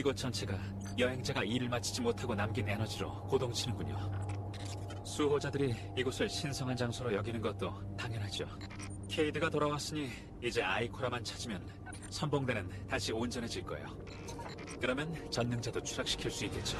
이곳 전체가 여행자가 일을 마치지 못하고 남긴 에너지로 고동치는군요. 수호자들이 이곳을 신성한 장소로 여기는 것도 당연하죠. 케이드가 돌아왔으니 이제 아이코라만 찾으면 선봉대는 다시 온전해질 거예요. 그러면 전능자도 추락시킬 수 있겠죠.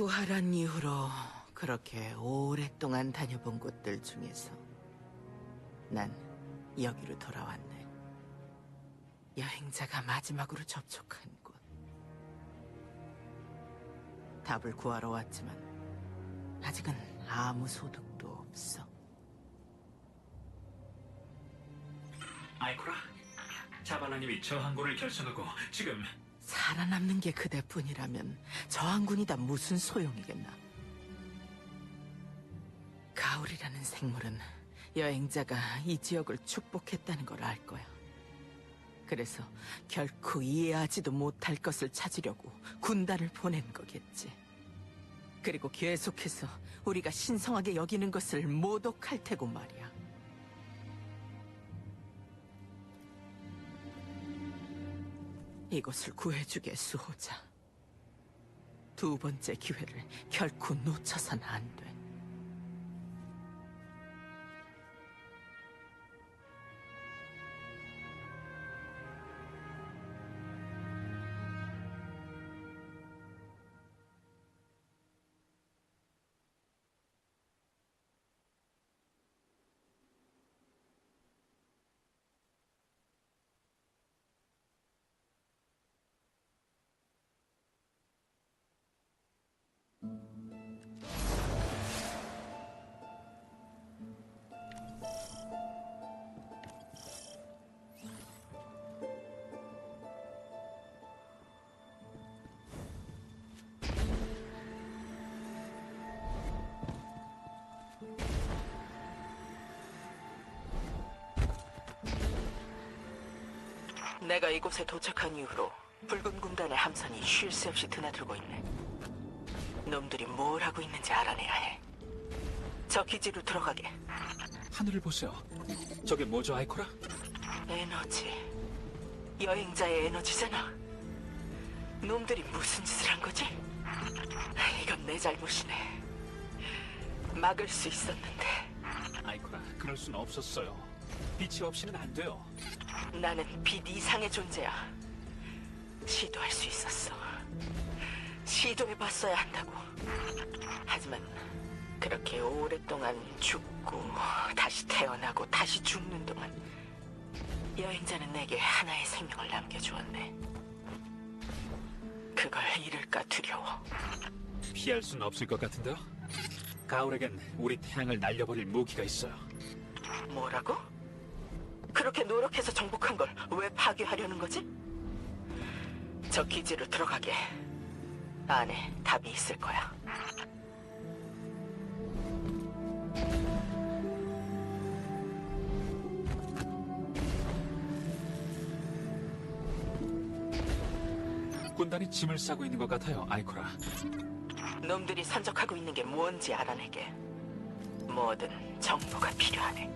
부활한 이후로 그렇게 오랫동안 다녀본 곳들 중에서 난 여기로 돌아왔네. 여행자가 마지막으로 접촉한 곳. 답을 구하러 왔지만 아직은 아무 소득도 없어. 아이코라, 자발라님이 저항군을 결성하고 지금 살아남는 게 그대뿐이라면 저항군이다 무슨 소용이겠나. 가을이라는 생물은 여행자가 이 지역을 축복했다는 걸 알 거야. 그래서 결코 이해하지도 못할 것을 찾으려고 군단을 보낸 거겠지. 그리고 계속해서 우리가 신성하게 여기는 것을 모독할 테고 말이야. 이곳을 구해주게 수호자. 두 번째 기회를 결코 놓쳐선 안 돼. 내가 이곳에 도착한 이후로 붉은 군단의 함선이 쉴 새 없이 드나들고 있네. 놈들이 뭘 하고 있는지 알아내야 해. 저 기지로 들어가게. 하늘을 보세요. 저게 뭐죠, 아이코라? 에너지. 여행자의 에너지잖아. 놈들이 무슨 짓을 한 거지? 이건 내 잘못이네. 막을 수 있었는데 아이코라, 그럴 순 없었어요. 빛이 없이는 안 돼요. 나는 빛 이상의 존재야. 시도할 수 있었어. 시도해봤어야 한다고. 하지만 그렇게 오랫동안 죽고 다시 태어나고 다시 죽는 동안 여행자는 내게 하나의 생명을 남겨주었네. 그걸 잃을까 두려워. 피할 순 없을 것 같은데요? 가을에겐 우리 태양을 날려버릴 무기가 있어요. 뭐라고? 그렇게 노력해서 정복한 걸 왜 파괴하려는 거지? 저 기지로 들어가게. 안에 답이 있을 거야. 군단이 짐을 싸고 있는 것 같아요, 아이코라. 놈들이 선적하고 있는 게 뭔지 알아내게. 뭐든 정보가 필요하네.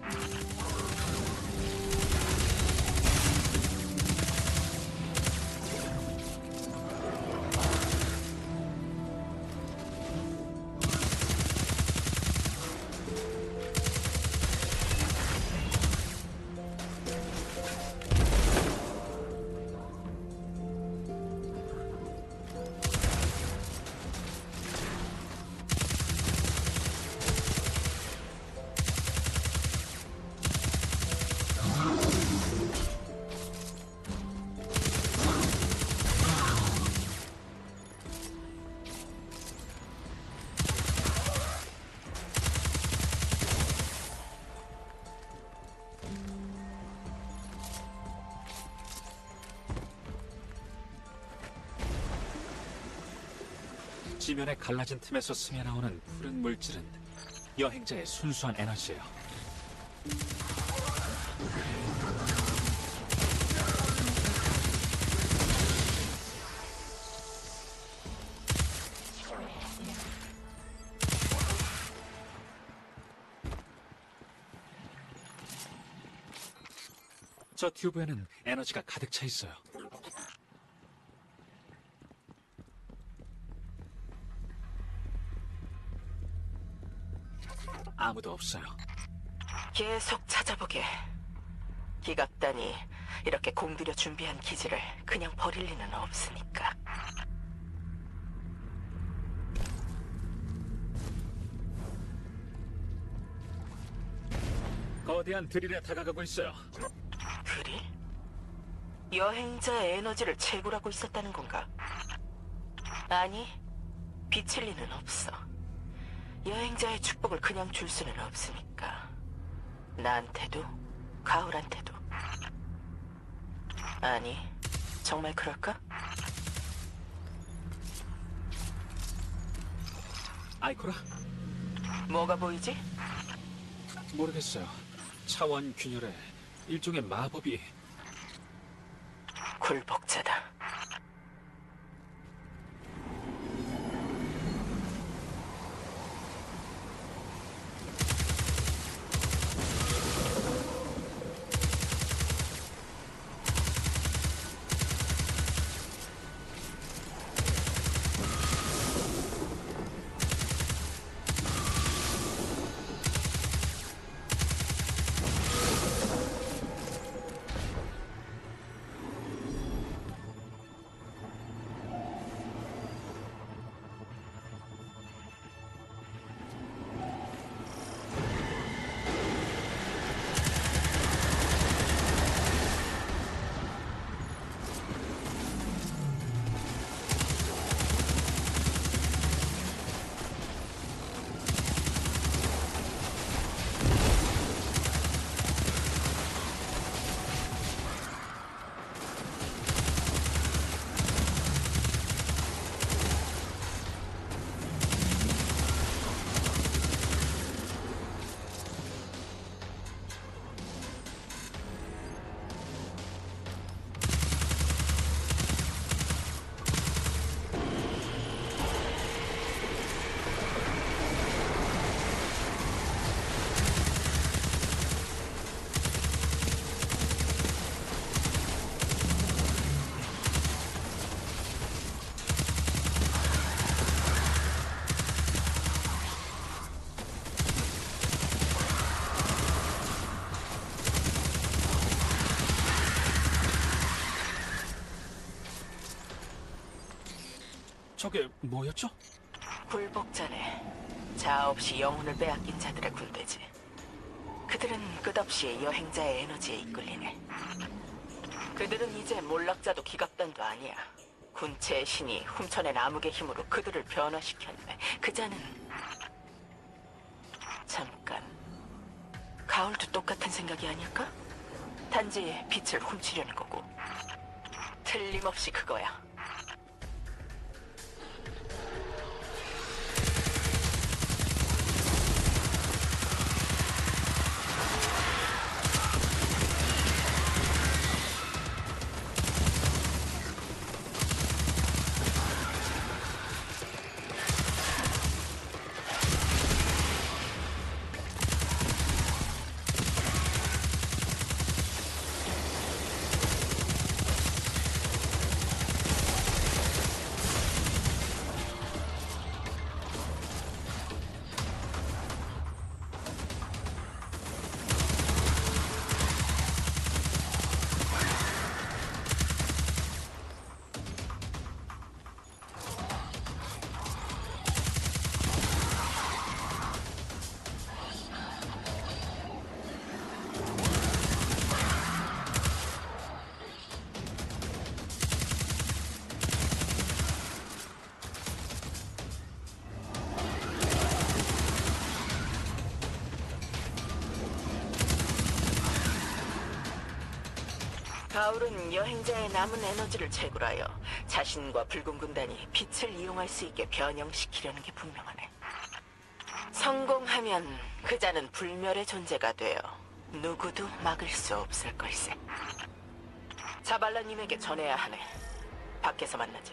지면에 갈라진 틈에서 스며나오는 푸른 물질은 여행자의 순수한 에너지예요. 저 튜브에는 에너지가 가득 차 있어요. 아무도 없어요. 계속 찾아보게. 기갑단이 이렇게 공들여 준비한 기지를 그냥 버릴 리는 없으니까. 거대한 드릴에 다가가고 있어요. 드릴? 여행자의 에너지를 채굴하고 있었다는 건가? 아니, 비칠 리는 없어. 여행자의 축복을 그냥 줄 수는 없으니까. 나한테도, 가을한테도. 아니, 정말 그럴까? 아이코라? 뭐가 보이지? 모르겠어요. 차원 균열에 일종의 마법이 굴복자다. 저게 뭐였죠? 굴복자네. 자 없이 영혼을 빼앗긴 자들의 군대지. 그들은 끝없이 여행자의 에너지에 이끌리네. 그들은 이제 몰락자도 기갑단도 아니야. 군체의 신이 훔쳐낸 암흑의 힘으로 그들을 변화시켰네. 그 자는 잠깐 가을도 똑같은 생각이 아닐까? 단지 빛을 훔치려는 거고 틀림없이 그거야. 가울은 여행자의 남은 에너지를 채굴하여 자신과 붉은 군단이 빛을 이용할 수 있게 변형시키려는 게 분명하네. 성공하면 그자는 불멸의 존재가 되어 누구도 막을 수 없을 걸세. 자발라님에게 전해야 하네. 밖에서 만나지.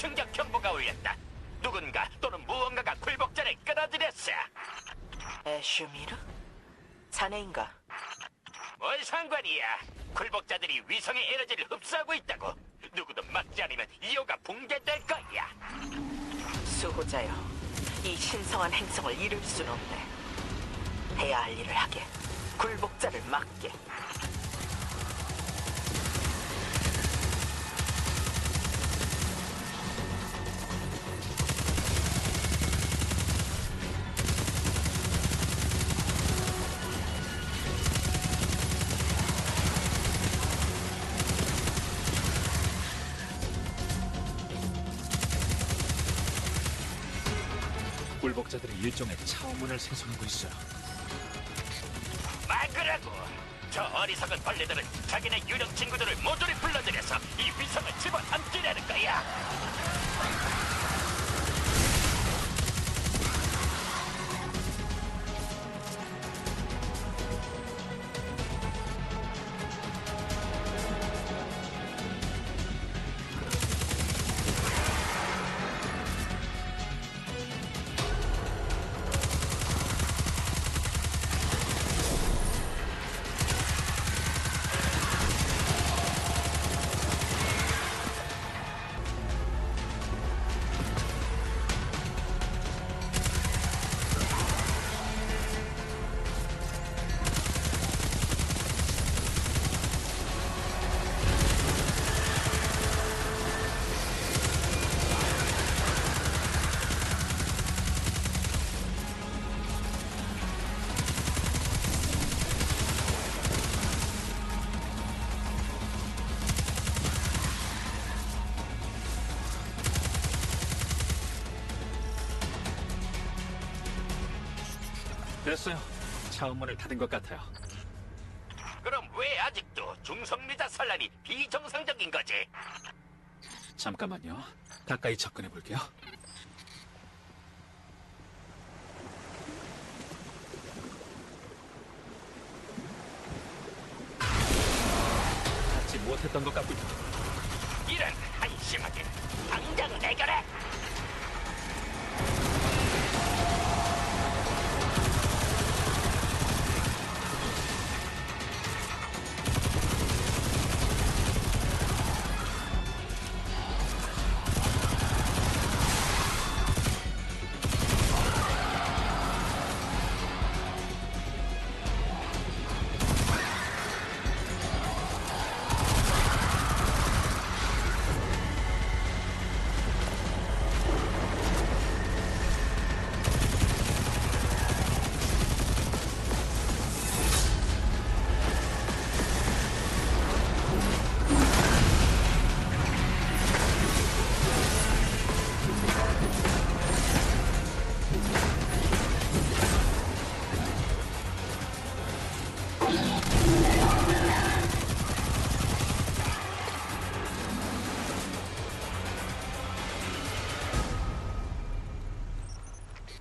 충격 경보가 울렸다. 누군가 또는 무언가가 굴복자를 끌어들였어. 애슈미르? 자네인가? 뭘 상관이야? 굴복자들이 위성의 에너지를 흡수하고 있다고. 누구도 막지 않으면 이호가 붕괴될 거야. 수호자여, 이 신성한 행성을 잃을 순 없네. 해야 할 일을 하게. 굴복자를 막게. 굴복자들이 일종의 차원문을 생성하고 있어요. 막으라고. 저 어리석은 벌레들은 자기네 유령 친구들을 모조리 불러들여서 이 위성을 집어삼키려는 거야. 됐어요. 차음문을 닫은 것 같아요. 그럼 왜 아직도 중성리자 산란이 비정상적인 거지? 잠깐만요. 가까이 접근해 볼게요. 닫지 못했던 것 같군요. 이런 한심하게 당장 해결해!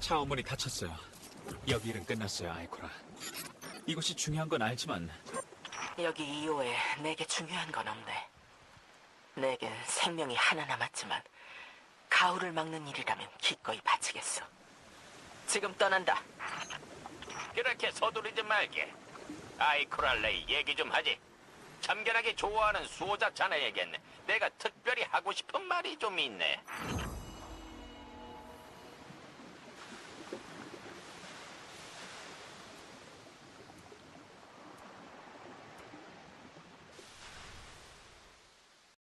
차원문이 닫혔어요. 여기 일은 끝났어요, 아이코라. 이곳이 중요한 건 알지만 여기 이후에 내게 중요한 건 없네. 내겐 생명이 하나 남았지만 가후를 막는 일이라면 기꺼이 바치겠어. 지금 떠난다. 그렇게 서두르지 말게. 아이코랄레이 얘기 좀 하지. 참견하게 좋아하는 수호자 자네에겐 내가 특별히 하고 싶은 말이 좀 있네.